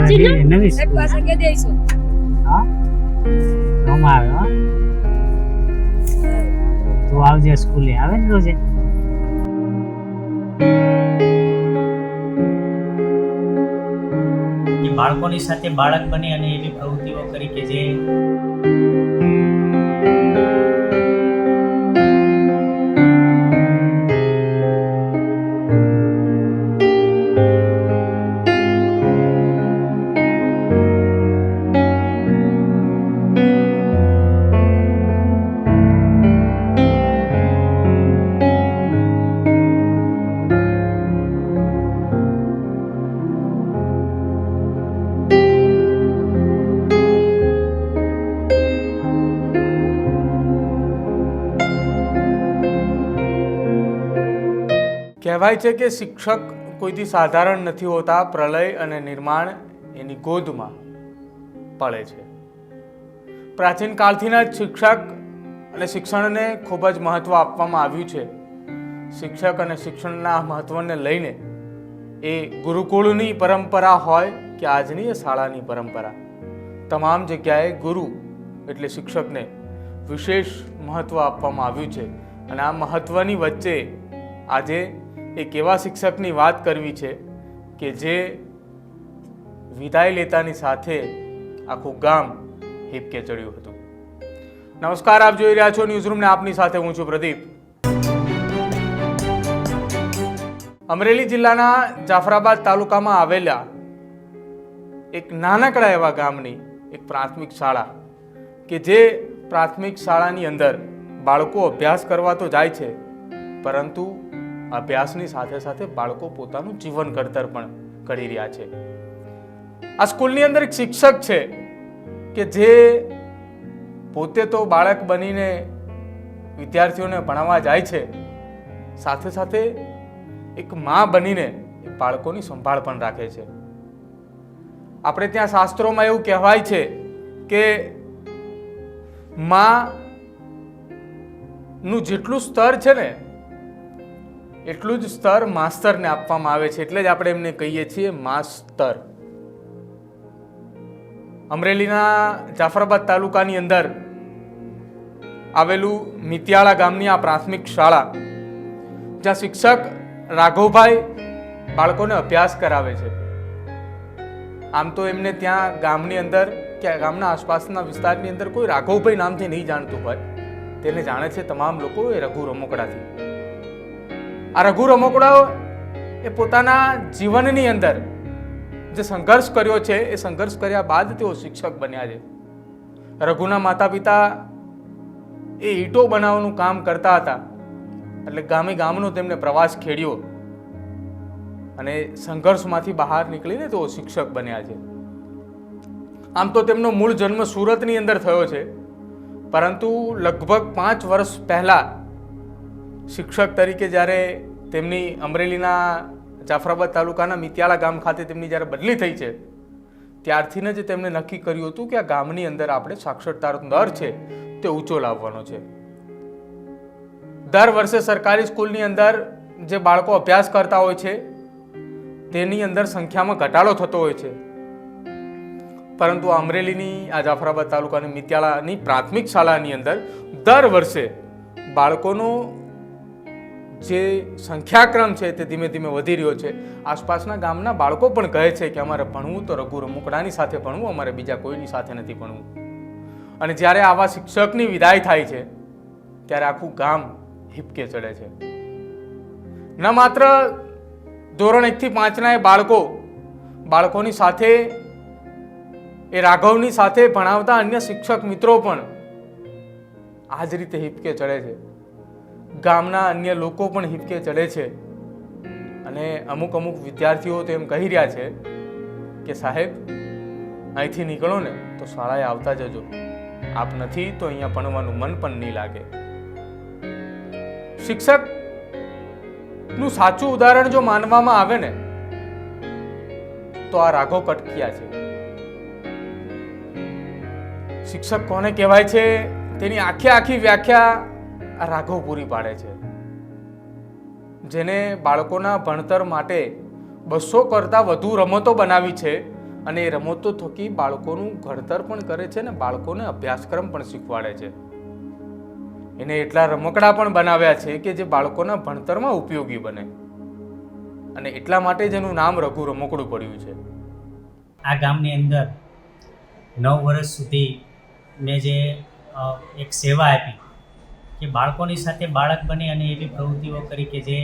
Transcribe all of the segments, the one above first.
નવી પાસે કે દઈશું. હા? રોમાં આવે હો? તું આવજે સ્કૂલે આવે ને રોજે? બાળકોની સાથે બાળક બને અને એવી પ્રવૃત્તિઓ કરી કે જે કહેવાય છે કે શિક્ષક કોઈથી સાધારણ નથી હોતા, પ્રલય અને નિર્માણ એની ગોદમાં પડે છે. પ્રાચીન કાળથીના જ શિક્ષક અને શિક્ષણને ખૂબ જ મહત્ત્વ આપવામાં આવ્યું છે. શિક્ષક અને શિક્ષણના મહત્ત્વને લઈને એ ગુરુકુળની પરંપરા હોય કે આજની શાળાની પરંપરા. તમામ જગ્યાએ ગુરુ એટલે શિક્ષકને વિશેષ મહત્ત્વ આપવામાં આવ્યું છે. અને આ મહત્ત્વની વચ્ચે આજે એક એવા શિક્ષકની વાત કરવી છે કે જે વિદાય લેતાની સાથે આખું ગામ હિપકે ચડ્યું હતું. નમસ્કાર, આપ જોઈ રહ્યા છો ન્યૂઝરૂમ ને આપની સાથે હું છું પ્રદીપ. અમરેલી જિલ્લાના જાફરાબાદ તાલુકામાં આવેલા એક નાનકડા એવા ગામની એક પ્રાથમિક શાળા કે જે પ્રાથમિક શાળાની અંદર બાળકો અભ્યાસ કરવા તો જાય છે, પરંતુ અભ્યાસની સાથે સાથે બાળકો પોતાનું જીવન ઘડતર પણ કરી રહ્યા છે. આ સ્કૂલની અંદર એક શિક્ષક છે કે જે પોતે તો બાળક બનીને વિદ્યાર્થીઓને ભણાવવા જાય છે, સાથે સાથે એક મા બનીને બાળકોની સંભાળ પણ રાખે છે. આપણે ત્યાં શાસ્ત્રોમાં એવું કહેવાય છે કે માં નું જેટલું સ્તર છે ને એટલું જ સ્તર માસ્તરને આપવામાં આવે છે એટલે જ આપણે એમને કહીએ છીએ માસ્તર. અમરેલીના જાફરાબાદ તાલુકાની અંદર આવેલું મિતિયાળા ગામની આ પ્રાથમિક શાળા, જ્યાં શિક્ષક રાઘવભાઈ બાળકોને અભ્યાસ કરાવે છે. આમ તો એમને ત્યાં ગામની અંદર કે ગામના આસપાસના વિસ્તારની અંદર કોઈ રાઘવભાઈ નામથી નહીં જાણતું હોય. તેને જાણે છે તમામ લોકો એ રઘુ રમકડાથી. આ રઘુ રમકડાઓ એ પોતાના જીવનની અંદર જે સંઘર્ષ કર્યો છે, એ સંઘર્ષ કર્યા બાદ તેઓ શિક્ષક બન્યા છે. રઘુના માતા પિતા એ ઈંટો બનાવવાનું કામ કરતા હતા. એટલે ગામે ગામનો તેમને પ્રવાસ ખેડ્યો અને સંઘર્ષમાંથી બહાર નીકળીને તેઓ શિક્ષક બન્યા છે. આમ તો તેમનો મૂળ જન્મ સુરતની અંદર થયો છે. પરંતુ લગભગ પાંચ વર્ષ પહેલા શિક્ષક તરીકે જ્યારે તેમની અમરેલીના જાફરાબાદ તાલુકાના મિત્યાળા ગામ ખાતે તેમની જ્યારે બદલી થઈ છે, ત્યારથીને જ તેમણે નક્કી કર્યું હતું કે આ ગામની અંદર આપણે સાક્ષરતાનો દર છે તે ઊંચો લાવવાનો છે. દર વર્ષે સરકારી સ્કૂલની અંદર જે બાળકો અભ્યાસ કરતા હોય છે, તેની અંદર સંખ્યામાં ઘટાડો થતો હોય છે. પરંતુ અમરેલીની, આ જાફરાબાદ તાલુકાની મિત્યાળાની પ્રાથમિક શાળાની અંદર દર વર્ષે બાળકોનો જે સંખ્યાક્રમ છે તે ધીમે ધીમે વધી રહ્યો છે. આસપાસના ગામના બાળકો પણ કહે છે કે અમારે ભણવું તો રઘુ રમુકડાની સાથે ભણવું, અમારે બીજા કોઈની સાથે નથી ભણવું. અને જ્યારે આવા શિક્ષકની વિદાય થાય છે, ત્યારે આખું ગામ હિપકે ચડે છે. ન માત્ર ધોરણ એકથી પાંચના એ બાળકો, બાળકોની સાથે, એ રાઘવની સાથે ભણાવતા અન્ય શિક્ષક મિત્રો પણ આ જ રીતે હિપકે ચડે છે. ગામના અન્ય લોકો પણ હિંચકે ચડે છે. અને અમુક અમુક વિદ્યાર્થીઓ તો એમ કહી રહ્યા છે કે, સાહેબ, અહીંથી નીકળો ને તો શાળાએ આવતા જજો. આપ નથી તો અહીંયા ભણવાનું મન પણ નહીં લાગે. શિક્ષકનું સાચું ઉદાહરણ જો માનવામાં આવે ને, તો આ રાઘો કટકિયા છે. શિક્ષક કોને કહેવાય છે? તેની આખી આખી વ્યાખ્યા રાઘવ પૂરી પાડે છે. જેને બાળકોના ભણતર માટે બસો કરતાં વધુ રમતો બનાવી છે અને એ રમતો થકી બાળકોનું ઘડતર પણ કરે છે ને બાળકોને અભ્યાસક્રમ પણ શીખવાડે છે. એને એટલા રમકડા પણ બનાવ્યા છે કે જે બાળકોના ભણતરમાં ઉપયોગી બને. અને એટલા માટે જેનું નામ રઘુ રમકડું પડ્યું છે. આ ગામની અંદર નવ વર્ષ સુધી મેં જે એક સેવા આપી કે બાળકોની સાથે બાળક બને અને એવી પ્રવૃત્તિઓ કરી કે જે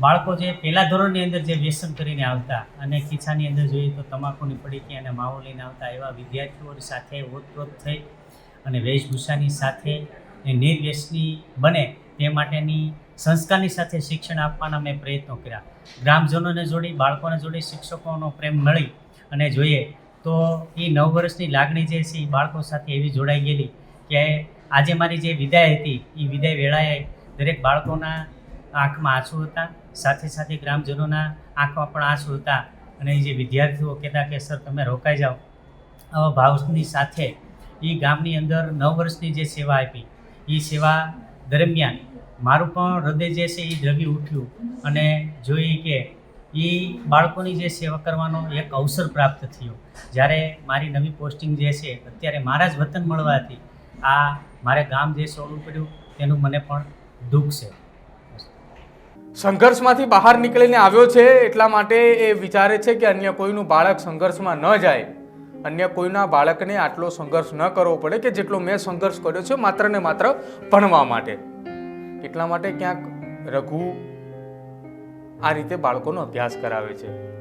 બાળકો જે પહેલા ધોરણની અંદર જે વ્યસન કરીને આવતા અને ખીચાની અંદર જોઈએ તો તમાકુની પડીકી અને માવો લઈને આવતા એવા વિદ્યાર્થીઓની સાથે ઓતપ્રોત થઈ અને વેશભૂષાની સાથે નિર્વ્યસની બને તે માટેની સંસ્કારની સાથે શિક્ષણ આપવાના મેં પ્રયત્નો કર્યા. ગ્રામજનોને જોડી, બાળકોને જોડી, શિક્ષકોનો પ્રેમ મળી અને જોઈએ તો એ નવ વર્ષની લાગણી જે છે એ બાળકો સાથે એવી જોડાઈ ગયેલી કે આજે મારી જે વિદાય હતી એ વિદાય વેળાએ દરેક બાળકોના આંખમાં આંસુ હતા, સાથે સાથે ગ્રામજનોના આંખમાં પણ આંસુ હતા. અને એ જે વિદ્યાર્થીઓ કહેતા કે, સર, તમે રોકાઈ જાઓ. આવા ભાવની સાથે એ ગામની અંદર નવ વર્ષની જે સેવા આપી એ સેવા દરમિયાન મારું પણ હૃદય જે છે એ દ્રવી ઉઠ્યું. અને જોઈએ કે એ બાળકોની જે સેવા કરવાનો એક અવસર પ્રાપ્ત થયો. જ્યારે મારી નવી પોસ્ટિંગ જે છે, અત્યારે મારા જ વતન મળવાથી આ મારે ગામ જે છોડવું પડ્યું, તેનું મને પણ દુઃખ છે. સંઘર્ષમાંથી બહાર નીકળીને આવ્યો છે એટલા માટે એ વિચારે છે કે અન્ય કોઈનું બાળક સંઘર્ષમાં ન જાય. અન્ય કોઈના બાળકને આટલો સંઘર્ષ ન કરવો પડે કે જેટલો મેં સંઘર્ષ કર્યો છે માત્ર ને માત્ર ભણવા માટે. એટલા માટે ક્યાંક રઘુ આ રીતે બાળકોનો અભ્યાસ કરાવે છે.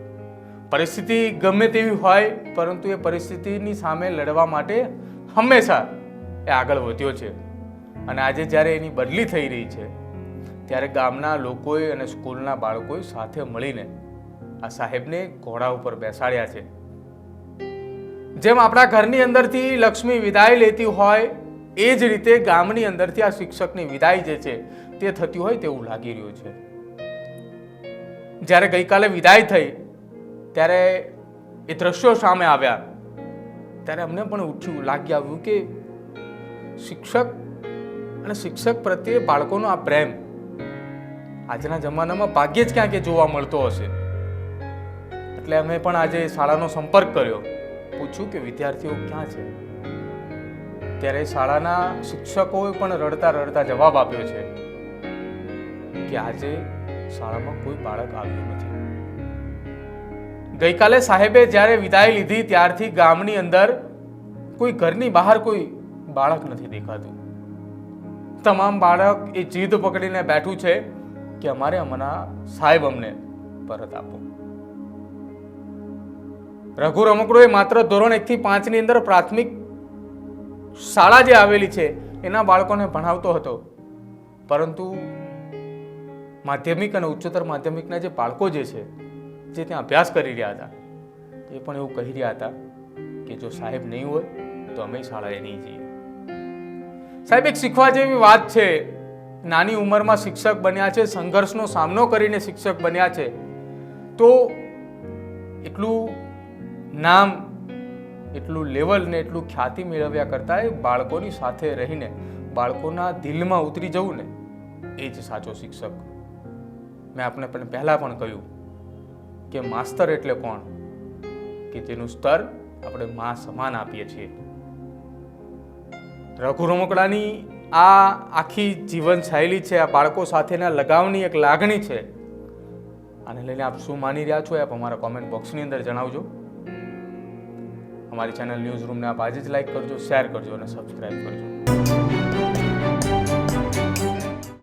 પરિસ્થિતિ ગમે તેવી હોય, પરંતુ એ પરિસ્થિતિની સામે લડવા માટે હંમેશા એ આગળ વધ્યો છે. અને આજે જ્યારે એની બદલી થઈ રહી છે, ત્યારે ગામના લોકોએ અને સ્કૂલના બાળકોએ સાથે મળીને આ સાહેબને ઘોડા ઉપર બેસાડ્યા છે. જેમ આપણા ઘરની અંદરથી લક્ષ્મી વિદાય લેતી હોય, એ જ રીતે ગામની અંદરથી આ શિક્ષકની વિદાય જે છે, તે થતી હોય તેવું લાગી રહ્યું છે. જ્યારે ગઈકાલે વિદાય થઈ, ત્યારે એ દ્રશ્યો સામે આવ્યા. ત્યારે અમને પણ ઉઠ્યું, લાગી આવ્યું કે શિક્ષક અને શિક્ષક પ્રત્યે બાળકોનો આ પ્રેમ આજના જમાનામાં ભાગ્યે જ ક્યાંક જોવા મળતો હશે. એટલે અમે પણ આજે શાળાનો સંપર્ક કર્યો. પૂછ્યું કે વિદ્યાર્થીઓ ક્યાં છે? ત્યારે શાળાના શિક્ષકોએ પણ રડતા રડતા જવાબ આપ્યો છે કે આજે શાળામાં કોઈ બાળક આવ્યું નથી. ગઈકાલે સાહેબે જ્યારે વિદાય લીધી ત્યારથી ગામની અંદર કોઈ ઘરની બહાર કોઈ બાળક નથી દેખાતું. તમામ બાળક એ જીદ પકડીને બેઠું છે કે અમારે હમણાં સાહેબ અમને પરત આપો. રઘુ રમકડો એ માત્ર ધોરણ એકથી પાંચની અંદર પ્રાથમિક શાળા જે આવેલી છે, એના બાળકોને ભણાવતો હતો. પરંતુ માધ્યમિક અને ઉચ્ચતર માધ્યમિકના જે બાળકો જે છે, જે ત્યાં અભ્યાસ કરી રહ્યા હતા, એ પણ એવું કહી રહ્યા હતા કે જો સાહેબ નહીં હોય, તો અમે શાળાએ નહીં જઈએ. સાહેબ, એક શીખવા જેવી વાત છે. નાની ઉંમરમાં શિક્ષક બન્યા છે, સંઘર્ષનો સામનો કરીને શિક્ષક બન્યા છે. તો એટલું નામ, એટલું લેવલ ને એટલું ખ્યાતિ મેળવ્યા કરતાં એ બાળકોની સાથે રહીને, બાળકોના દિલમાં ઉતરી જવું ને, એ જ સાચો શિક્ષક. મેં આપને પણ પહેલાં પણ કહ્યું કે માસ્તર એટલે કોણ? કે જેનું સ્તર આપણે માં સમાન આપીએ છીએ. રઘુ રમકડાની આ આખી જીવન શૈલી છે, આ બાળકો સાથેના લગાવની એક લાગણી છે. આને લઈને આપ શું માની રહ્યા છો આપ અમારા કોમેન્ટ બોક્સની અંદર જણાવજો. અમારી ચેનલ ન્યૂઝ રૂમને આપ આજે જ લાઈક કરજો શેર કરજો અને સબસ્ક્રાઈબ કરજો.